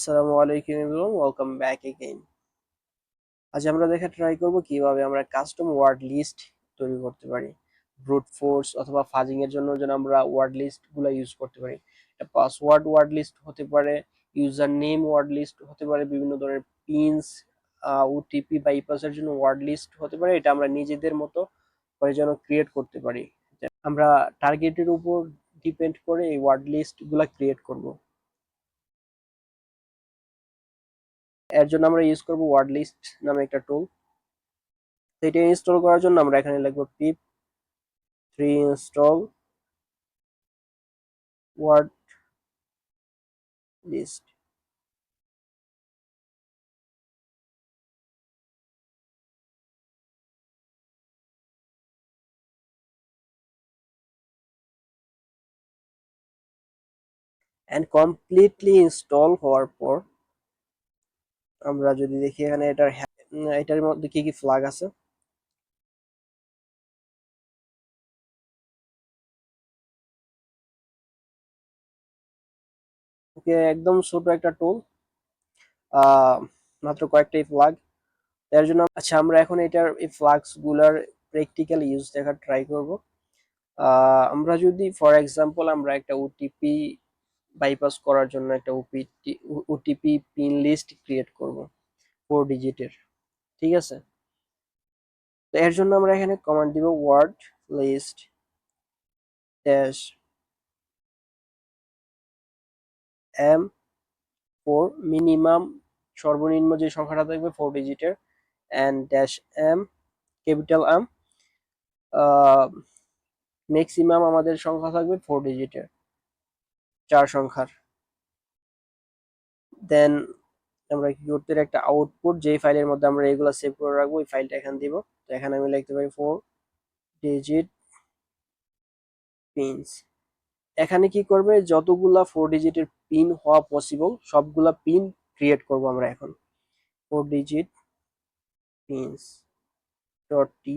আসসালামু আলাইকুম এবং ওয়েলকাম ব্যাক এগেইন আজ আমরা দেখা ট্রাই করব কীভাবে আমরা কাস্টম ওয়ার্ড লিস্ট তৈরি করতে পারি। ব্রুট ফোর্স অথবা ফাজিং এর জন্য যেন আমরা ওয়ার্ড লিস্টগুলো ইউজ করতে পারি। এটা পাসওয়ার্ড ওয়ার্ড লিস্ট হতে পারে ইউজার নেম ওয়ার্ড লিস্ট হতে পারে, বিভিন্ন ধরনের পিনস ওটিপি বাইপাসের জন্য ওয়ার্ড লিস্ট হতে পারে। এটা আমরা নিজেদের মতো করে যেন ক্রিয়েট করতে পারি। আমরা টার্গেটের উপর ডিপেন্ড করে এই ওয়ার্ড লিস্টগুলা ক্রিয়েট করব। এর জন্য আমরা ইউজ করব ওয়ার্ড লিস্ট নামে একটা টুল তো এটা ইনস্টল করার জন্য আমরা এখানে লিখব pip three install word list and completely install হওয়ার পর আমরা যদি দেখি এখানে এটার এটার মধ্যে কি কি ফ্ল্যাগ আছে? ওকে, একদম ছোট একটা টুল মাত্র কয়েকটাই ফ্ল্যাগ এর জন্য আচ্ছা আমরা এখন এটার এই ফ্ল্যাগসগুলার প্র্যাকটিক্যাল ইউজ দেখার ট্রাই করব। আমরা যদি ফর এক্সাম্পল আমরা একটা ওটিপি বাইপাস করার জন্য একটা OPT OTP pin list create করব ফোর ডিজিটের ঠিক আছে? তো এর জন্য আমরা এখানে কমান্ড দিব word list dash M four minimum সর্বনিম্ন যে সংখ্যাটা থাকবে ফোর ডিজিটের and dash M capital M maximum আমাদের সংখ্যা থাকবে ফোর ডিজিটের চার সংখ্যার। দেন আমরা কি করতে একটা আউটপুট যে ফাইলের মধ্যে আমরা এগুলো সেভ করে রাখব, ওই ফাইলটা এখানে দিব। তো এখানে আমি লিখতে পারি ফোর ডিজিট পিনস এখানে কি করবে? যতগুলা ফোর ডিজিটের পিন হওয়া পসিবল সবগুলা পিন ক্রিয়েট করব আমরা এখন। Four digit pins dot T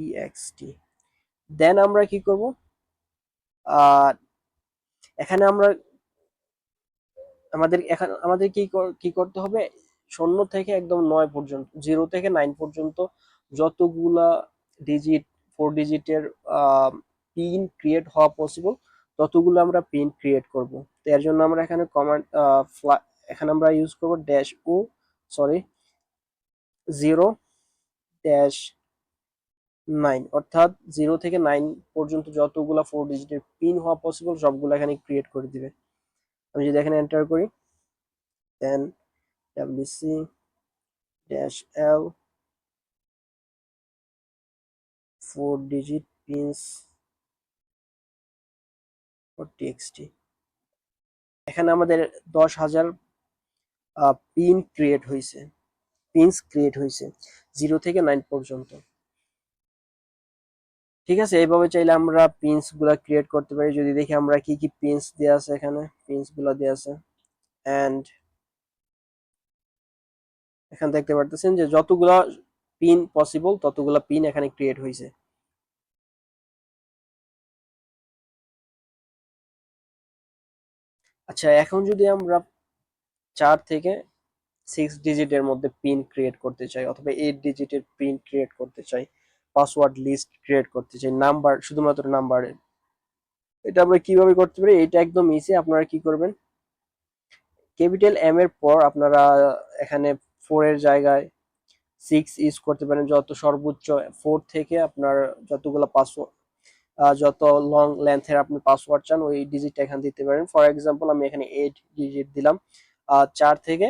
then আমরা কি করব? এখানে আমরা আমাদের এখন আমাদের কি কি করতে হবে? শূন্য থেকে একদম নয় পর্যন্ত জিরো থেকে নাইন পর্যন্ত যতগুলা ডিজিট ফোর ডিজিটের পিন ক্রিয়েট হওয়া পসিবল ততগুলো আমরা পিন ক্রিয়েট করব। তো এর জন্য আমরা এখানে কমান্ড এখানে আমরা ইউজ করব dash O sorry zero dash nine অর্থাৎ জিরো থেকে নাইন পর্যন্ত যতগুলা ফোর ডিজিটের পিন হওয়া পসিবল সবগুলো এখানে ক্রিয়েট করে দিবে। আমি যদি এখানে এন্টার করি then W C dash L four digit pins T X T এখানে আমাদের দশ হাজার পিন ক্রিয়েট হয়েছে পিনস ক্রিয়েট হয়েছে জিরো থেকে নাইন পর্যন্ত। ঠিক আছে? এইভাবে চাইলে আমরা পিনসগুলা ক্রিয়েট করতে পারি। যদি দেখি আমরা কি কি পিনস দেওয়া আছে এখানে পিনসগুলা দেওয়া আছে। অ্যান্ড এখানে দেখতে পারতেছেন যে যতগুলা পিন পসিবল ততগুলা পিন এখানে ক্রিয়েট হয়েছে আচ্ছা এখন যদি আমরা চার থেকে সিক্স ডিজিটের মধ্যে পিন ক্রিয়েট করতে চাই, অথবা এইট ডিজিটের পিন ক্রিয়েট করতে চাই পাসওয়ার্ড লিস্ট ক্রিয়েট করতে চাই নাম্বার শুধুমাত্র নাম্বারের এটা আমরা কীভাবে করতে পারি? এটা একদম ইজি আপনারা কি করবেন? ক্যাপিটাল এম এর পর আপনারা এখানে ফোর এর জায়গায় সিক্স ইউজ করতে পারেন। যত সর্বোচ্চ ফোর থেকে আপনার যতগুলো পাসওয়ার্ড যত লং লেন্থের আপনি পাসওয়ার্ড চান, ওই ডিজিটটা এখানে দিতে পারেন। ফর এক্সাম্পল আমি এখানে এইট ডিজিট দিলাম চার থেকে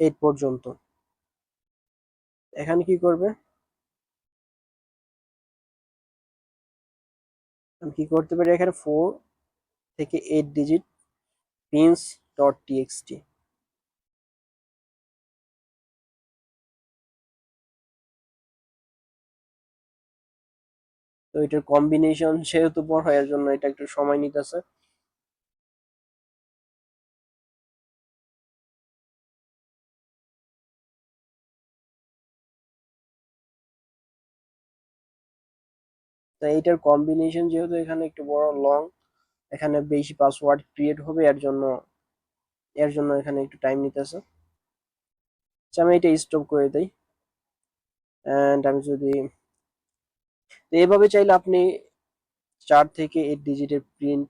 এইট পর্যন্ত। এখানে কি করবে? আমি কি করতে পারি? এখানে ফোর থেকে eight digit pins dot T X T তো এটার কম্বিনেশন সেহেতু বড়, এর জন্য এটা একটু সময় নিতেছে। তো এইটার কম্বিনেশন যেহেতু এখানে একটু বড় লং এখানে বেশি পাসওয়ার্ড ক্রিয়েট হবে এর জন্য এর জন্য এখানে একটু টাইম নিতেছে। আচ্ছা, আমি এটা স্টপ করে দিই। অ্যান্ড আমি যদি তো এইভাবে চাইলে আপনি চার থেকে এইট ডিজিটের প্রিন্ট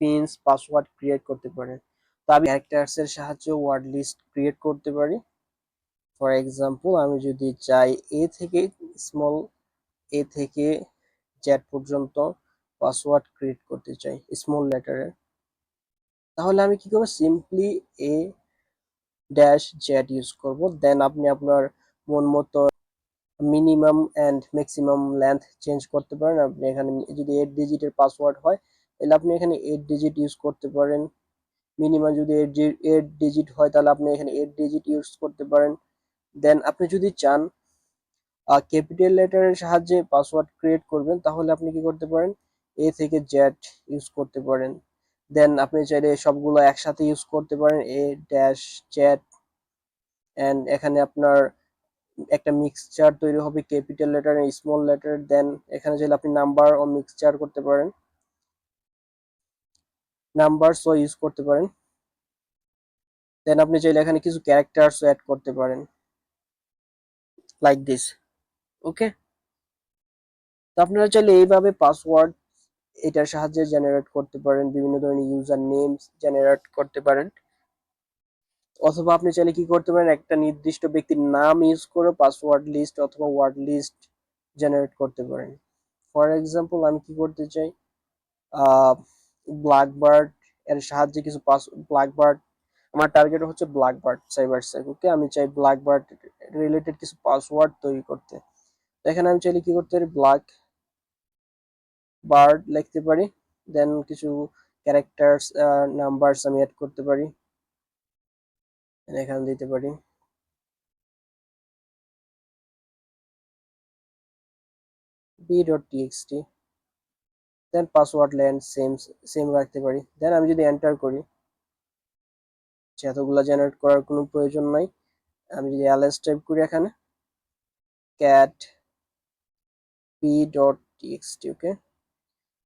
পিনস পাসওয়ার্ড ক্রিয়েট করতে পারেন। তো আমি ক্যারেক্টার্স এর সাহায্যে ওয়ার্ড লিস্ট ক্রিয়েট করতে পারি। ফর এক্সাম্পল আমি যদি চাই এ থেকে স্মল এ থেকে জ্যাট পর্যন্ত পাসওয়ার্ড ক্রিয়েট করতে চাই স্মল লেটারের তাহলে আমি কি করব? Simply A dash Z use করব। দেন আপনি আপনার মন মতো minimum and maximum length change করতে পারেন। আপনি এখানে যদি এইট ডিজিটের পাসওয়ার্ড হয়, তাহলে আপনি এখানে এইট ডিজিট ইউজ করতে পারেন। মিনিমাম যদি এইট ডিজিট হয়, তাহলে আপনি এখানে এইট ডিজিট ইউজ করতে পারেন। দেন আপনি যদি চান ক্যাপিটাল লেটারের সাহায্যে পাসওয়ার্ড ক্রিয়েট করবেন, তাহলে আপনি কি করতে পারেন? এ থেকে জেড ইউজ করতে পারেন। দেন আপনি চাইলে সবগুলো একসাথে ইউজ করতে পারেন এ ড্যাশ জ্যাট অ্যান্ড এখানে আপনার একটা মিক্সচার তৈরি হবে capital letter small letter then এখানে চাইলে আপনি নাম্বার ও মিক্সচার করতে পারেন। নাম্বারসও ইউজ করতে পারেন। দেন আপনি চাইলে এখানে কিছু ক্যারেক্টারস অ্যাড করতে পারেন। Like this okay? তো আপনারা চাইলে এইভাবে পাসওয়ার্ড এটার সাহায্যে জেনারেট করতে পারেন, বিভিন্ন ধরনের ইউজার নেমস জেনারেট করতে পারেন। অথবা আপনি চাইলে কি করতে পারেন, একটা নির্দিষ্ট ব্যক্তির নাম ইউজ করে পাসওয়ার্ড লিস্ট অথবা ওয়ার্ড লিস্ট জেনারেট করতে পারেন। ফর এক্সাম্পল আমি কি করতে চাই? ব্ল্যাকবার্ড এর সাহায্যে কিছু পাস ব্ল্যাকবার্ড আমার টার্গেট হচ্ছে ব্ল্যাকবার্ড সাইবার সেক ওকে আমি চাই ব্ল্যাকবার্ড রিলেটেড কিছু পাসওয়ার্ড তৈরি করতে। এখানে আমি চাইলে কি করতে পারি? ব্ল্যাক বার্ড লিখতে পারি। দেন কিছু ক্যারেক্টার্স নাম্বারস আমি অ্যাড করতে পারি। এখানে দিতে পারি। T X T then password length same same রাখতে পারি। দেন আমি যদি এন্টার করি এতগুলো জেনারেট করার কোনো প্রয়োজন নাই, আমি যদি এলএস টাইপ করি এখানে ক্যাট পি ডট ওকে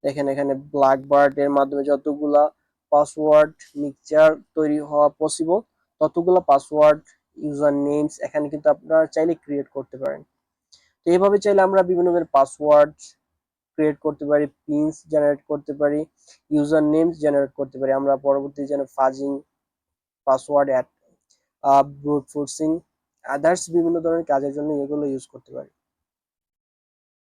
দেখেন এখানে ব্ল্যাকবার্ড এর মাধ্যমে যতগুলা পাসওয়ার্ড মিক্সচার তৈরি হওয়া পসিবল ততগুলো পাসওয়ার্ড ইউজার নেমস এখানে কিন্তু আপনারা চাইলে ক্রিয়েট করতে পারেন। তো এইভাবে চাইলে আমরা বিভিন্ন ধরনের পাসওয়ার্ড ক্রিয়েট করতে পারি পিনস জেনারেট করতে পারি ইউজার নেমস জেনারেট করতে পারি। আমরা পরবর্তী যেন fuzzing password and brute forcing others বিভিন্ন ধরনের কাজের জন্য এগুলো ইউজ করতে পারি।